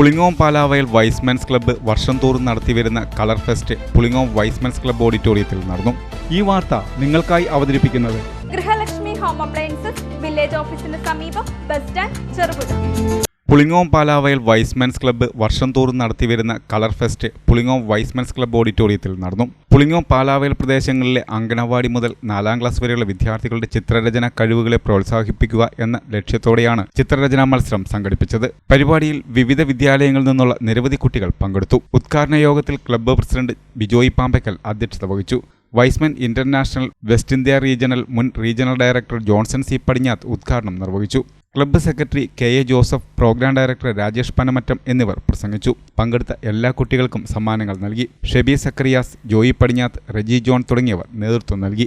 Pulingome Palavayal Y's Men's club വർഷം തോറും നടത്തിവരുന്ന colour fest Pulingome Y's Men's club ഓഡിറ്റോറിയത്തിൽ നടന്നു. ഈ വാർത്ത നിങ്ങൾക്കായി അവതരിപ്പിക്കുന്നത് ഗൃഹലക്ഷ്മി ഹോം അപ്ലയൻസസ് വില്ലേജ് ഓഫീസിന് സമീപം bus stand Cherupuzha. Pulingome Palavayal Y's Men's club വർഷം തോറും നടത്തിവരുന്ന colour fest Pulingome Y's Men's club ഓഡിറ്റോറിയത്തിൽ നടന്നു. പുളിങ്ങോം പാലാവയൽ പ്രദേശങ്ങളിലെ അങ്കണവാടി മുതൽ നാലാം ക്ലാസ് വരെയുള്ള വിദ്യാർത്ഥികളുടെ ചിത്രരചന കഴിവുകളെ പ്രോത്സാഹിപ്പിക്കുക എന്ന ലക്ഷ്യത്തോടെയാണ് ചിത്രരചനാ മത്സരം സംഘടിപ്പിച്ചത്. പരിപാടിയിൽ വിവിധ വിദ്യാലയങ്ങളിൽ നിന്നുള്ള നിരവധി കുട്ടികൾ പങ്കെടുത്തു. ഉദ്ഘാടന യോഗത്തിൽ ക്ലബ്ബ് പ്രസിഡന്റ് ബിജോയ് പാമ്പക്കൽ അധ്യക്ഷത വഹിച്ചു. Y's Men international west India regional മുൻ regional director Johnson C. Padinjath ഉദ്ഘാടനം നിർവഹിച്ചു. Club secretary K A Joseph programme director Rajesh Panamattam എന്നിവർ പ്രസംഗിച്ചു. പങ്കെടുത്ത എല്ലാ കുട്ടികൾക്കും സമ്മാനങ്ങൾ നൽകി. ഷെബി സക്കറിയാസ് ജോയി പടിഞ്ഞാത്ത് റെജി ജോൺ തുടങ്ങിയവർ നേതൃത്വം നൽകി.